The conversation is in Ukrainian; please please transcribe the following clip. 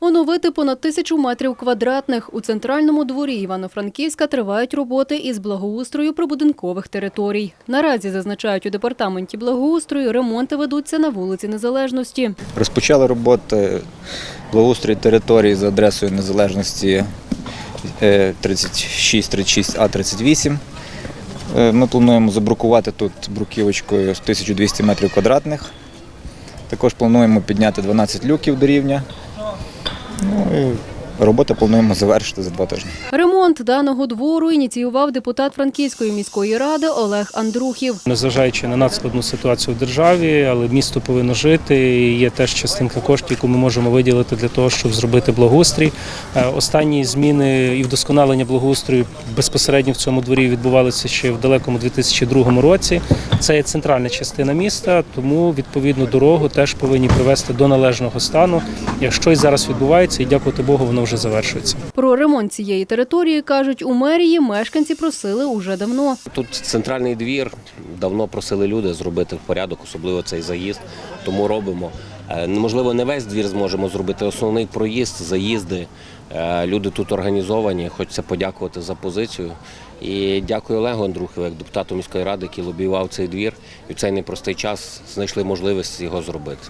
Оновити понад тисячу метрів квадратних. У центральному дворі Івано-Франківська тривають роботи із благоустрою прибудинкових територій. Наразі, зазначають у департаменті благоустрою, ремонти ведуться на вулиці Незалежності. Розпочали роботи благоустрій території за адресою незалежності е, 36-36А38. Е, Ми плануємо забрукувати тут бруківочкою 1200 метрів квадратних. Також плануємо підняти 12 люків до рівня. Ну, і роботи плануємо завершити за два тижні. Ремонт даного двору ініціював депутат Франківської міської ради Олег Андрухів. Незважаючи на надскладну ситуацію в державі, але місто повинно жити. і Є теж частинка коштів, яку ми можемо виділити для того, щоб зробити благоустрій. Е, Останні зміни і вдосконалення благоустрою безпосередньо в цьому дворі відбувалися ще в далекому 2002 році. Це є центральна частина міста, тому відповідно дорогу теж повинні привести до належного стану. Якщо і зараз відбувається, і дякувати Богу, воно вже завершується. Про ремонт цієї території, кажуть, у мерії мешканці просили уже давно. Тут центральний двір. Давно просили люди зробити в порядок, особливо цей заїзд. Тому робимо. Е, Можливо, не весь двір зможемо зробити. Основний проїзд, заїзди. Е, Люди тут організовані. Хочеться подякувати за позицію. І дякую Олегу Андрухову, як депутату міської ради, який лобіював цей двір. І в цей непростий час знайшли можливість його зробити.